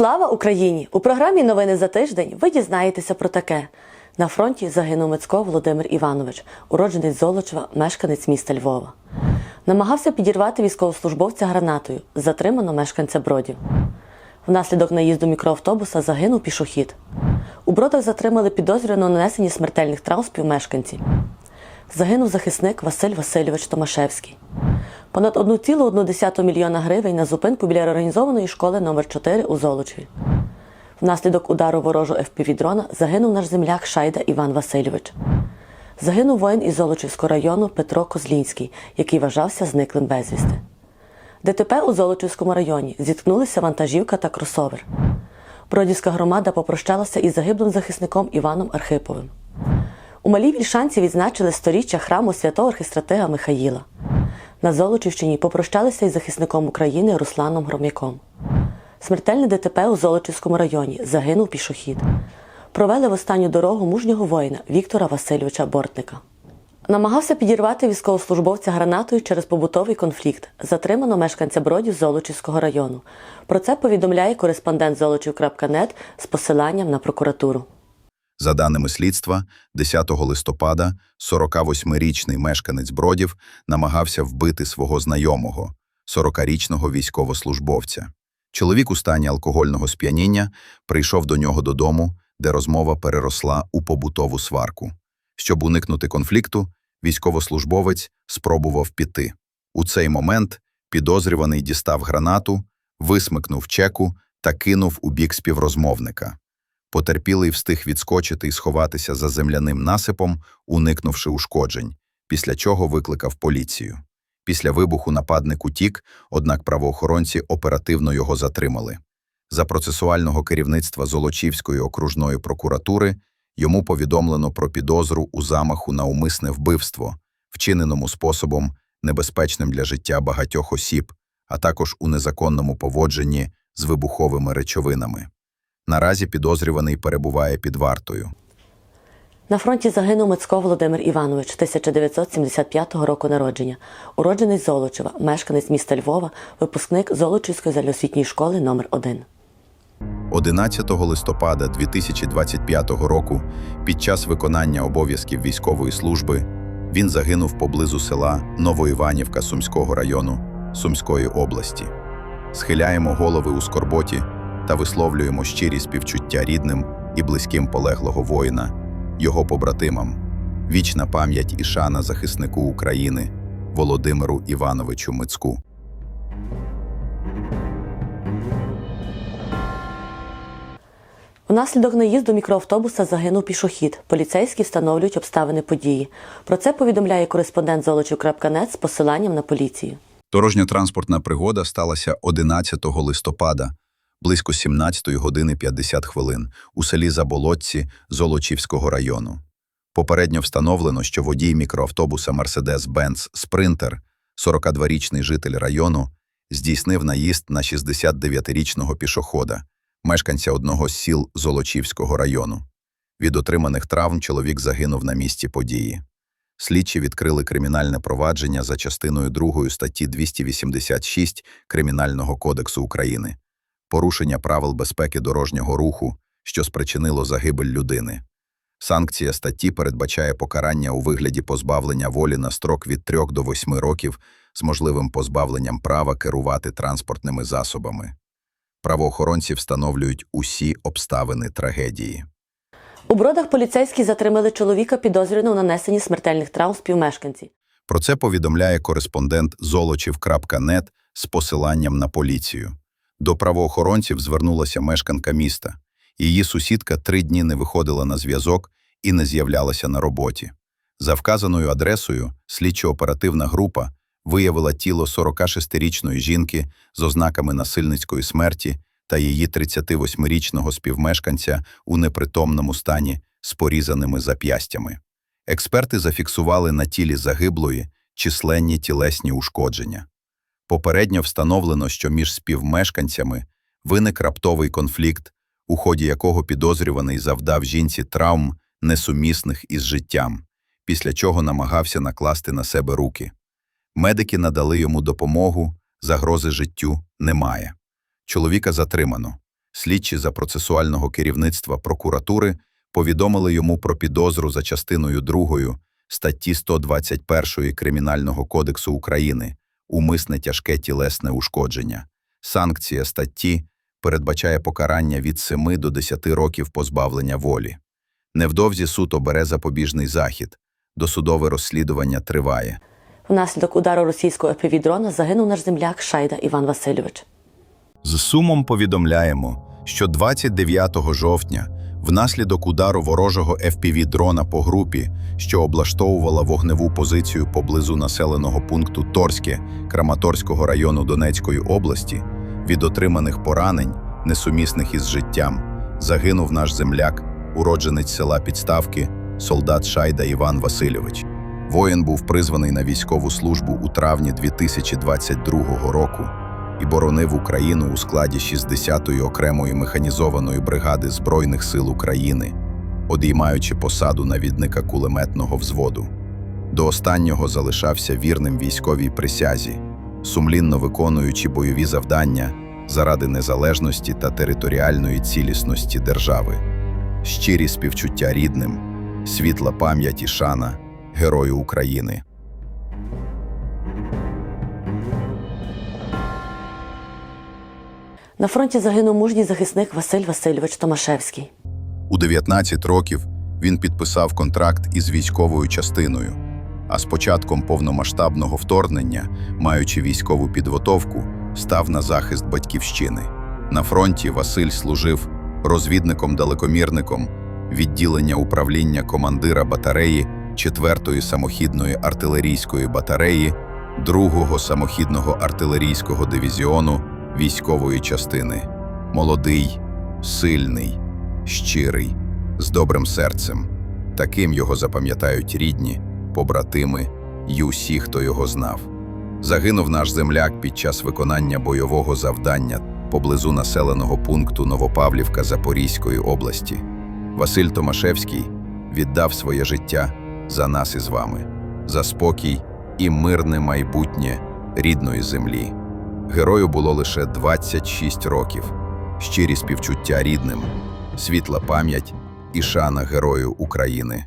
Слава Україні! У програмі Новини за тиждень ви дізнаєтеся про таке. На фронті загинув Мицько Володимир Іванович, уродженець Золочева, мешканець міста Львова. Намагався підірвати військовослужбовця гранатою, затримано мешканця Бродів. Внаслідок наїзду мікроавтобуса загинув пішохід. У Бродах затримали підозрюваного у нанесенні смертельних травм співмешканці. Загинув захисник Василь Васильович Томашевський. Понад 1,1 мільйона гривень на зупинку біля реорганізованої школи номер 4 у Золочеві. Внаслідок удару ворожого ФПВ-дрона загинув наш земляк Шайда Іван Васильович. Загинув воїн із Золочівського району Петро Козлінський, який вважався зниклим безвісти. ДТП у Золочівському районі зіткнулися вантажівка та кросовер. Бродівська громада попрощалася із загиблим захисником Іваном Архиповим. У Малій Вільшанці відзначили сторіччя храму святого архистратига Михаїла. На Золочівщині попрощалися із захисником України Русланом Гром'яком. Смертельне ДТП у Золочівському районі загинув пішохід. Провели в останню дорогу мужнього воїна Віктора Васильовича Бортника. Намагався підірвати військовослужбовця гранатою через побутовий конфлікт. Затримано мешканця Бродів Золочівського району. Про це повідомляє кореспондент Золочів.нет з посиланням на прокуратуру. За даними слідства, 10 листопада 48-річний мешканець Бродів намагався вбити свого знайомого, 40-річного військовослужбовця. Чоловік у стані алкогольного сп'яніння прийшов до нього додому, де розмова переросла у побутову сварку. Щоб уникнути конфлікту, військовослужбовець спробував піти. У цей момент підозрюваний дістав гранату, висмикнув чеку та кинув у бік співрозмовника. Потерпілий встиг відскочити і сховатися за земляним насипом, уникнувши ушкоджень, після чого викликав поліцію. Після вибуху нападник утік, однак правоохоронці оперативно його затримали. За процесуального керівництва Золочівської окружної прокуратури йому повідомлено про підозру у замаху на умисне вбивство, вчиненому способом, небезпечним для життя багатьох осіб, а також у незаконному поводженні з вибуховими речовинами. Наразі підозрюваний перебуває під вартою. На фронті загинув Мицько Володимир Іванович 1975 року народження, уродженець Золочева, мешканець міста Львова, випускник Золочівської загальноосвітньої школи номер 1 11 листопада 2025 року, під час виконання обов'язків військової служби, він загинув поблизу села Новоіванівка Сумського району Сумської області. Схиляємо голови у скорботі та висловлюємо щирі співчуття рідним і близьким полеглого воїна, його побратимам. Вічна пам'ять і шана захиснику України Володимиру Івановичу Мицьку. Внаслідок наїзду мікроавтобуса загинув пішохід. Поліцейські встановлюють обставини події. Про це повідомляє кореспондент Золочів.нет з посиланням на поліцію. Дорожньо-транспортна пригода сталася 11 листопада, близько 17 години 50 хвилин у селі Заболотці Золочівського району. Попередньо встановлено, що водій мікроавтобуса Mercedes-Benz Спринтер, 42-річний житель району, здійснив наїзд на 69-річного пішохода, мешканця одного з сіл Золочівського району. Від отриманих травм чоловік загинув на місці події. Слідчі відкрили кримінальне провадження за частиною 2 статті 286 Кримінального кодексу України порушення правил безпеки дорожнього руху, що спричинило загибель людини. Санкція статті передбачає покарання у вигляді позбавлення волі на строк від 3 до 8 років з можливим позбавленням права керувати транспортними засобами. Правоохоронці встановлюють усі обставини трагедії. У бродах поліцейські затримали чоловіка, підозрюваного у нанесенні смертельних травм співмешканці. Про це повідомляє кореспондент Золочів.нет з посиланням на поліцію. До правоохоронців звернулася мешканка міста. Її сусідка три дні не виходила на зв'язок і не з'являлася на роботі. За вказаною адресою слідчо-оперативна група виявила тіло 46-річної жінки з ознаками насильницької смерті та її 38-річного співмешканця у непритомному стані з порізаними зап'ястями. Експерти зафіксували на тілі загиблої численні тілесні ушкодження. Попередньо встановлено, що між співмешканцями виник раптовий конфлікт, у ході якого підозрюваний завдав жінці травм, несумісних із життям, після чого намагався накласти на себе руки. Медики надали йому допомогу, загрози життю немає. Чоловіка затримано. Слідчі за процесуального керівництва прокуратури повідомили йому про підозру за частиною 2 статті 121 Кримінального кодексу України умисне тяжке тілесне ушкодження. Санкція статті передбачає покарання від 7 до 10 років позбавлення волі. Невдовзі суд обере запобіжний захід. Досудове розслідування триває. Внаслідок удару російського ФПВ-дрона загинув наш земляк Шайда Іван Васильович. З сумом повідомляємо, що 29 жовтня внаслідок удару ворожого FPV-дрона по групі, що облаштовувала вогневу позицію поблизу населеного пункту Торське Краматорського району Донецької області, від отриманих поранень, несумісних із життям, загинув наш земляк, уродженець села Підставки, солдат Шайда Іван Васильович. Воїн був призваний на військову службу у травні 2022 року і боронив Україну у складі 60-ї окремої механізованої бригади Збройних сил України, одіймаючи посаду навідника кулеметного взводу. До останнього залишався вірним військовій присязі, сумлінно виконуючи бойові завдання заради незалежності та територіальної цілісності держави. Щирі співчуття рідним, світла пам'ять і шана Герою України. На фронті загинув мужній захисник Василь Васильович Томашевський. У 19 років він підписав контракт із військовою частиною, а з початком повномасштабного вторгнення, маючи військову підготовку, став на захист батьківщини. На фронті Василь служив розвідником-далекомірником відділення управління командира батареї 4-ї самохідної артилерійської батареї 2-го самохідного артилерійського дивізіону військової частини. Молодий, сильний, щирий, з добрим серцем. Таким його запам'ятають рідні, побратими й усі, хто його знав. Загинув наш земляк під час виконання бойового завдання поблизу населеного пункту Новопавлівка Запорізької області. Василь Томашевський віддав своє життя за нас із вами, за спокій і мирне майбутнє рідної землі. Герою було лише 26 років, щирі співчуття рідним, світла пам'ять і шана Герою України.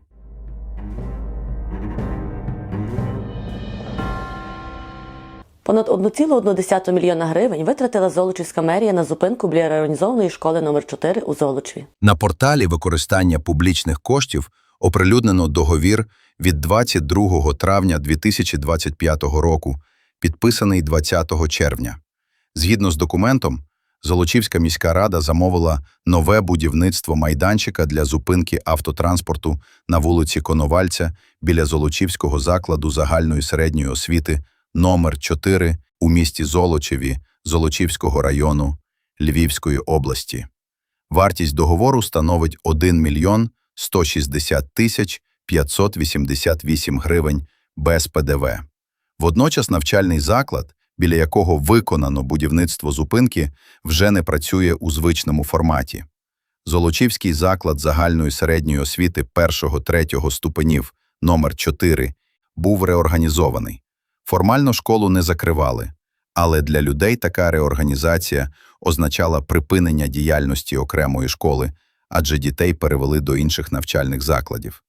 Понад 1,1 мільйона гривень витратила Золочівська мерія на зупинку біля реорганізованої школи номер 4 у Золочеві. На порталі використання публічних коштів оприлюднено договір від 22 травня 2025 року, підписаний 20 червня. Згідно з документом, Золочівська міська рада замовила нове будівництво майданчика для зупинки автотранспорту на вулиці Коновальця біля Золочівського закладу загальної середньої освіти номер 4 у місті Золочеві Золочівського району Львівської області. Вартість договору становить 1 мільйон 160 тисяч 588 гривень без ПДВ. Водночас навчальний заклад, біля якого виконано будівництво зупинки, вже не працює у звичному форматі. Золочівський заклад загальної середньої освіти 1-3 ступенів номер 4 був реорганізований. Формально школу не закривали, але для людей така реорганізація означала припинення діяльності окремої школи, адже дітей перевели до інших навчальних закладів.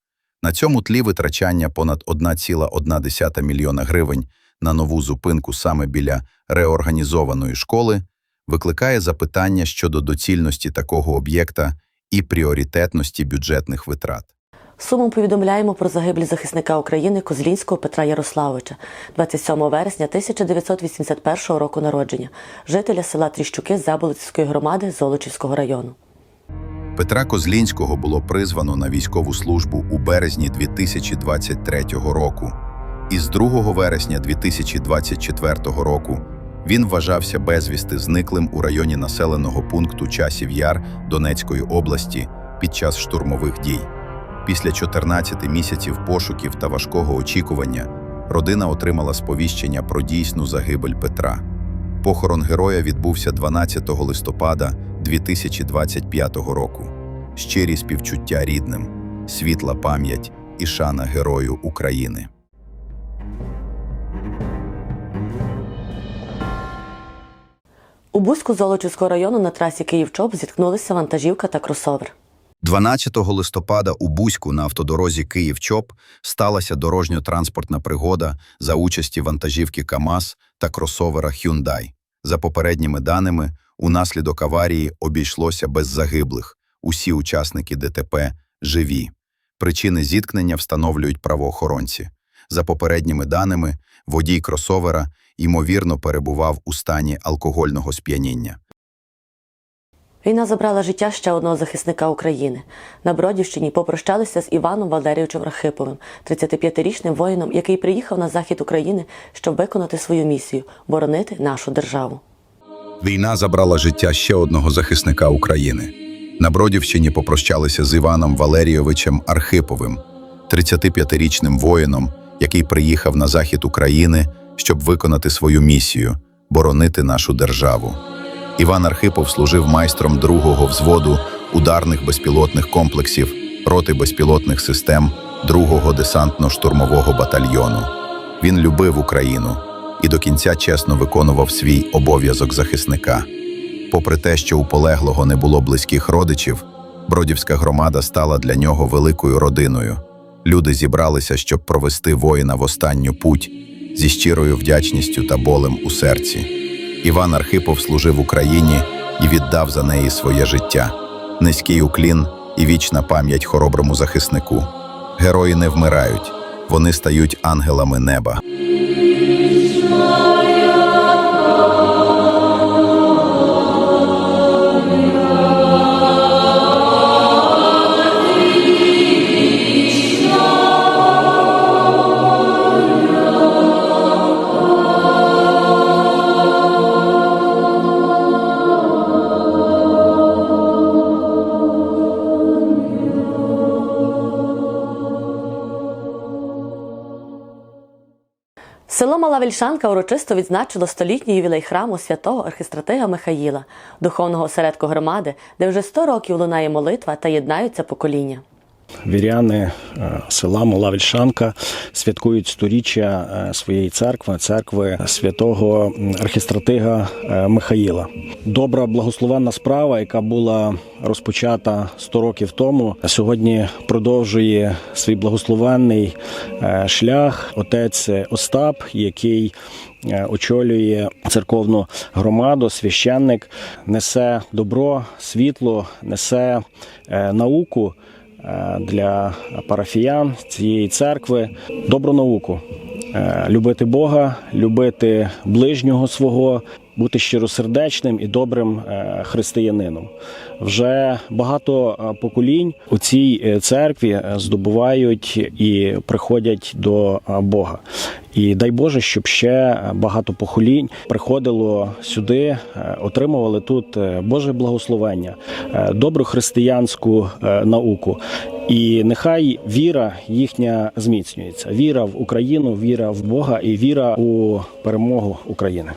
На цьому тлі витрачання понад 1,1 мільйона гривень на нову зупинку саме біля реорганізованої школи викликає запитання щодо доцільності такого об'єкта і пріоритетності бюджетних витрат. Сумом повідомляємо про загибель захисника України Козлінського Петра Ярославовича 27 вересня 1981 року народження, жителя села Тріщуки Заболоцької громади Золочівського району. Петра Козлінського було призвано на військову службу у березні 2023 року. І з 2 вересня 2024 року він вважався безвісти зниклим у районі населеного пункту Часів Яр Донецької області під час штурмових дій. Після 14 місяців пошуків та важкого очікування родина отримала сповіщення про дійсну загибель Петра. Похорон героя відбувся 12 листопада 2025 року. Щирі співчуття рідним, світла пам'ять і шана Герою України. У Бузьку Золочівського району на трасі Київ-Чоп зіткнулися вантажівка та кросовер. 12 листопада у Бузьку на автодорозі Київ-Чоп сталася дорожньо-транспортна пригода за участі вантажівки КАМАЗ та кросовера Hyundai. За попередніми даними, унаслідок аварії обійшлося без загиблих. Усі учасники ДТП живі. Причини зіткнення встановлюють правоохоронці. За попередніми даними, водій кросовера ймовірно перебував у стані алкогольного сп'яніння. Війна забрала життя ще одного захисника України. На Бродівщині попрощалися з Іваном Валерійовичем Рахиповим, 35-річним воїном, який приїхав на захід України, щоб виконати свою місію боронити нашу державу. Війна забрала життя ще одного захисника України. На Бродівщині попрощалися з Іваном Валерійовичем Архиповим, 35-річним воїном, який приїхав на захід України, щоб виконати свою місію боронити нашу державу. Іван Архипов служив майстром другого взводу ударних безпілотних комплексів роти безпілотних систем другого десантно-штурмового батальйону. Він любив Україну і до кінця чесно виконував свій обов'язок захисника. Попри те, що у полеглого не було близьких родичів, Бродівська громада стала для нього великою родиною. Люди зібралися, щоб провести воїна в останню путь зі щирою вдячністю та болем у серці. Іван Архипов служив Україні і віддав за неї своє життя. Низький уклін і вічна пам'ять хороброму захиснику. Герої не вмирають, вони стають ангелами неба. Село Мала Вільшанка урочисто відзначило столітній ювілей храму святого архістратига Михаїла, духовного осередку громади, де вже 100 років лунає молитва та єднаються покоління. Віряни е, села Мала Вільшанка святкують сторіччя е, своєї церкви, церкви святого архістратига е, Михаїла. Добра благословенна справа, яка була розпочата 100 років тому, сьогодні продовжує свій благословенний шлях отець Остап, який очолює церковну громаду, священник, несе добро, світло, несе науку для парафіян цієї церкви добру науку. Е, Любити Бога, любити ближнього свого, бути щиросердечним і добрим е, християнином. Вже багато е, поколінь у цій е, церкві е, здобувають і приходять до е, Бога. І дай Боже, щоб ще багато поколінь приходило сюди, е, отримували тут е, Боже благословення, е, добру християнську науку. І нехай віра їхня зміцнюється. Віра в Україну, віра в Бога і віра у перемогу України.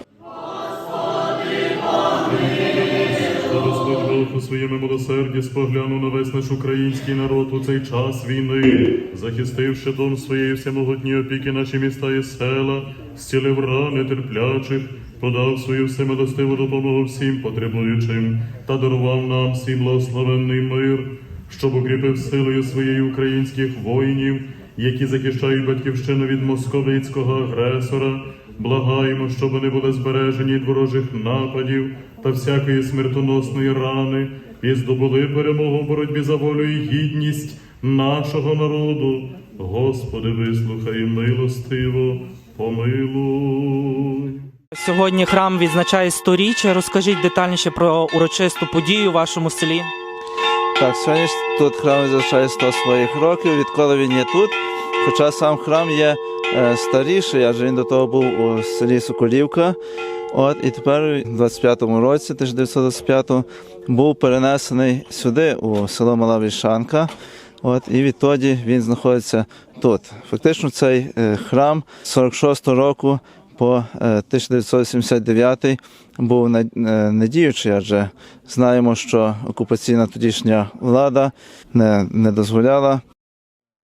Бог у своєму милосерді споглянув на весь наш український народ у цей час війни, захистивши дом своєї всемогутньої опіки наші міста і села, зцілив рани терплячих, подав свою всемилостиву допомогу всім потребуючим та дарував нам всім благословенний мир, щоб укріпив силою своєї українських воїнів, які захищають батьківщину від московицького агресора. Благаємо, щоб вони були збережені від ворожих нападів та всякої смертоносної рани і здобули перемогу в боротьбі за волю і гідність нашого народу. Господи, вислухай милостиво, помилуй. Сьогодні храм відзначає сторіччя. Розкажіть детальніше про урочисту подію у вашому селі. Так, сьогодні тут храм відзначає 100 своїх років, відколи він є тут. Хоча сам храм є старіший, адже він до того був у селі Соколівка. От, і тепер у 25-му році, 1925 був перенесений сюди, у село Мала Вільшанка. От, і відтоді він знаходиться тут. Фактично цей е, храм з 46-го року по е, 1979 був не- е, недіючий, адже знаємо, що окупаційна тодішня влада не, не дозволяла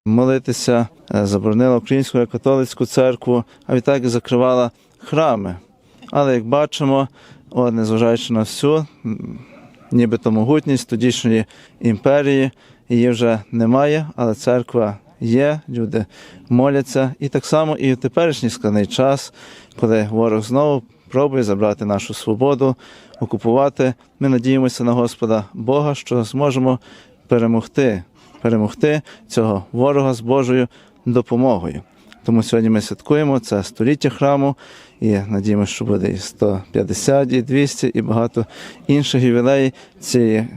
молитися, е, заборонила українську католицьку церкву, а відтак закривала храми. Але як бачимо, от, незважаючи на всю нібито могутність тодішньої імперії, її вже немає, але церква є, люди моляться. І так само і в теперішній складний час, коли ворог знову пробує забрати нашу свободу, окупувати. Ми надіємося на Господа Бога, що зможемо перемогти, перемогти цього ворога з Божою допомогою. Тому сьогодні ми святкуємо це століття храму і надіємося, що буде і 150, і 200, і багато інших ювілеїв цієї,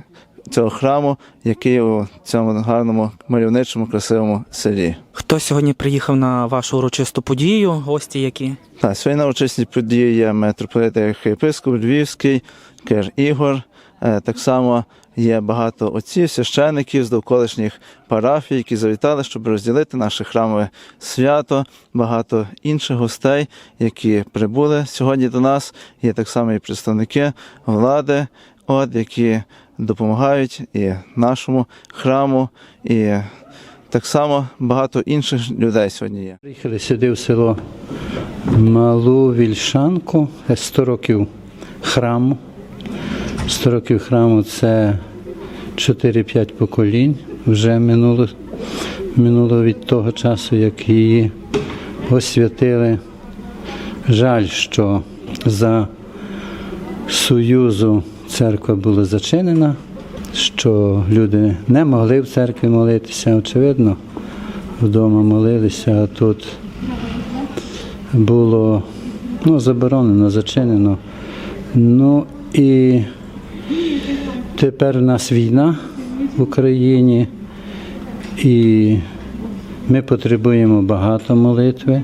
цього храму, який у цьому гарному мальовничому красивому селі. Хто сьогодні приїхав на вашу урочисту подію? Гості які? Так, сьогодні на урочисній події є митрополит архієпископ Львівський, Кир Ігор. Е, Так само є багато отців, священиків з довколишніх парафій, які завітали, щоб розділити наше храмове свято. Багато інших гостей, які прибули сьогодні до нас. Є так само і представники влади, от, які допомагають і нашому храму, і так само багато інших людей сьогодні є. Приїхали сюди в село Малу Вільшанку, Е, 100 років храму. 100 років храму це 4-5 поколінь. Вже минуло, минуло від того часу, як її освятили. Жаль, що за Союзу церква була зачинена, що люди не могли в церкві молитися, очевидно вдома молилися, а тут було ну, заборонено, зачинено. Ну і тепер у нас війна в Україні, і ми потребуємо багато молитви,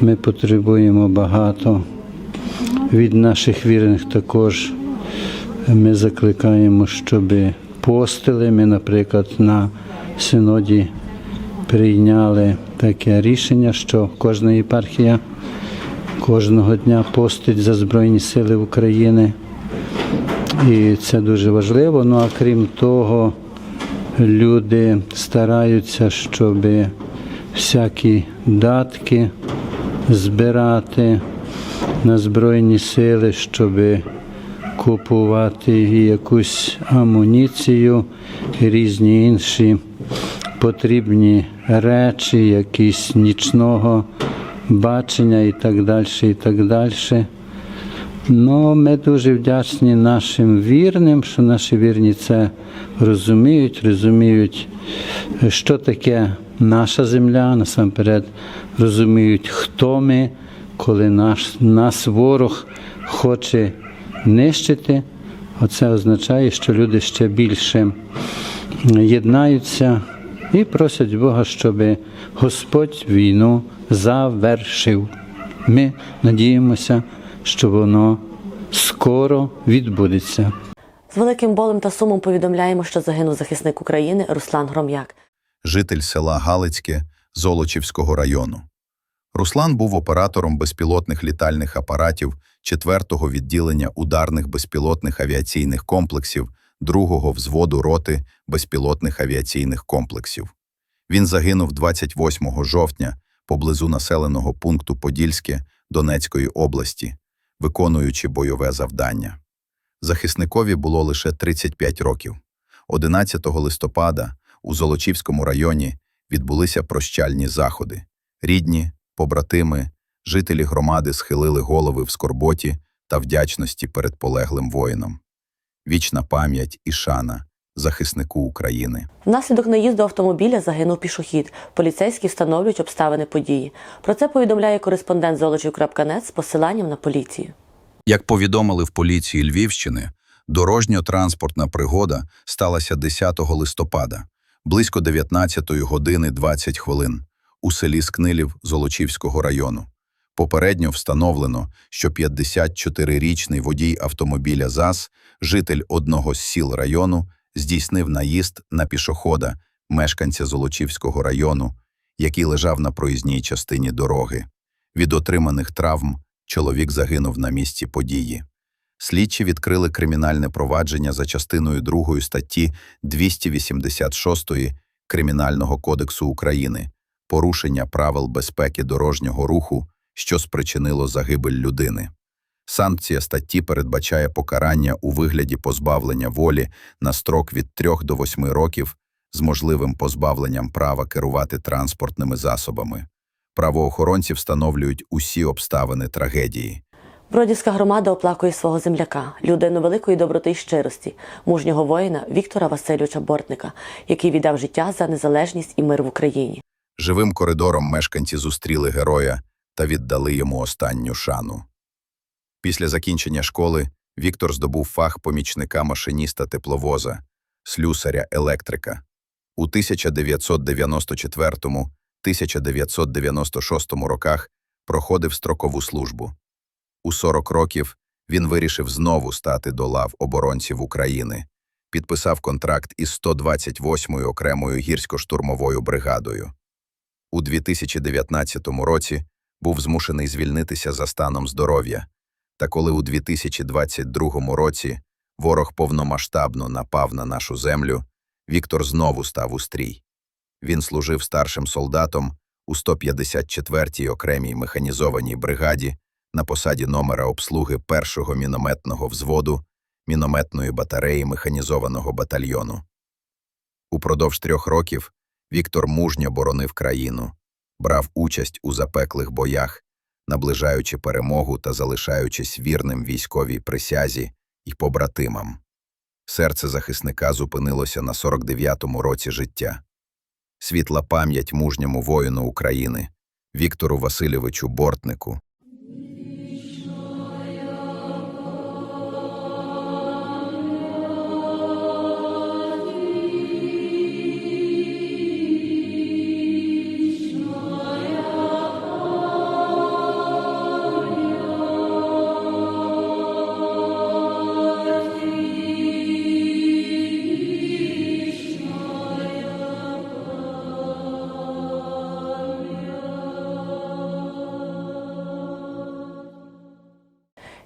ми потребуємо багато від наших вірних також. Ми закликаємо, щоб постили. Ми, наприклад, на синоді прийняли таке рішення, що кожна єпархія кожного дня постить за Збройні Сили України. І це дуже важливо. Ну а крім того, люди стараються, щоб всякі датки збирати на Збройні Сили, щоб купувати якусь амуніцію, і різні інші потрібні речі, якісь нічного бачення і так далі, і так далі. Ну, ми дуже вдячні нашим вірним, що наші вірні це розуміють, розуміють, що таке наша земля, насамперед розуміють, хто ми, коли наш, нас ворог хоче нищити. Оце означає, що люди ще більше єднаються і просять Бога, щоб Господь війну завершив. Ми надіємося, що воно скоро відбудеться. З великим болем та сумом повідомляємо, що загинув захисник України Руслан Гром'як. житель села Галицьке Золочівського району. Руслан був оператором безпілотних літальних апаратів 4-го відділення ударних безпілотних авіаційних комплексів 2-го взводу роти безпілотних авіаційних комплексів. Він загинув 28 жовтня поблизу населеного пункту Подільське Донецької області, виконуючи бойове завдання. Захисникові було лише 35 років. 11 листопада у Золочівському районі відбулися прощальні заходи. Рідні, побратими, жителі громади схилили голови в скорботі та вдячності перед полеглим воїном. Вічна пам'ять і шана захиснику України. Внаслідок наїзду автомобіля загинув пішохід. Поліцейські встановлюють обставини події. Про це повідомляє кореспондент Золочів.нет з посиланням на поліцію. Як повідомили в поліції Львівщини, дорожньо-транспортна пригода сталася 10 листопада, близько 19 години 20 хвилин у селі Скнилів Золочівського району. Попередньо встановлено, що 54-річний водій автомобіля ЗАЗ, житель одного з сіл району, здійснив наїзд на пішохода, мешканця Золочівського району, який лежав на проїзній частині дороги. Від отриманих травм чоловік загинув на місці події. Слідчі відкрили кримінальне провадження за частиною 2 статті 286 Кримінального кодексу України порушення правил безпеки дорожнього руху, що спричинило загибель людини. Санкція статті передбачає покарання у вигляді позбавлення волі на строк від 3 до 8 років з можливим позбавленням права керувати транспортними засобами. Правоохоронці встановлюють усі обставини трагедії. Бродівська громада оплакує свого земляка, людину великої доброти й щирості, мужнього воїна Віктора Васильовича Бортника, який віддав життя за незалежність і мир в Україні. Живим коридором мешканці зустріли героя та віддали йому останню шану. Після закінчення школи Віктор здобув фах помічника машиніста тепловоза, слюсаря електрика. У 1994-1996 роках проходив строкову службу. У 40 років він вирішив знову стати до лав оборонців України, підписав контракт із 128-ю окремою гірсько-штурмовою бригадою. У 2019 році був змушений звільнитися за станом здоров'я, та коли у 2022 році ворог повномасштабно напав на нашу землю, Віктор знову став у стрій. Він служив старшим солдатом у 154-й окремій механізованій бригаді на посаді номера обслуги першого мінометного взводу мінометної батареї механізованого батальйону. Упродовж трьох років Віктор мужньо боронив країну, брав участь у запеклих боях, наближаючи перемогу та залишаючись вірним військовій присязі і побратимам. Серце захисника зупинилося на 49-му році життя. Світла пам'ять мужньому воїну України Віктору Васильовичу Бортнику.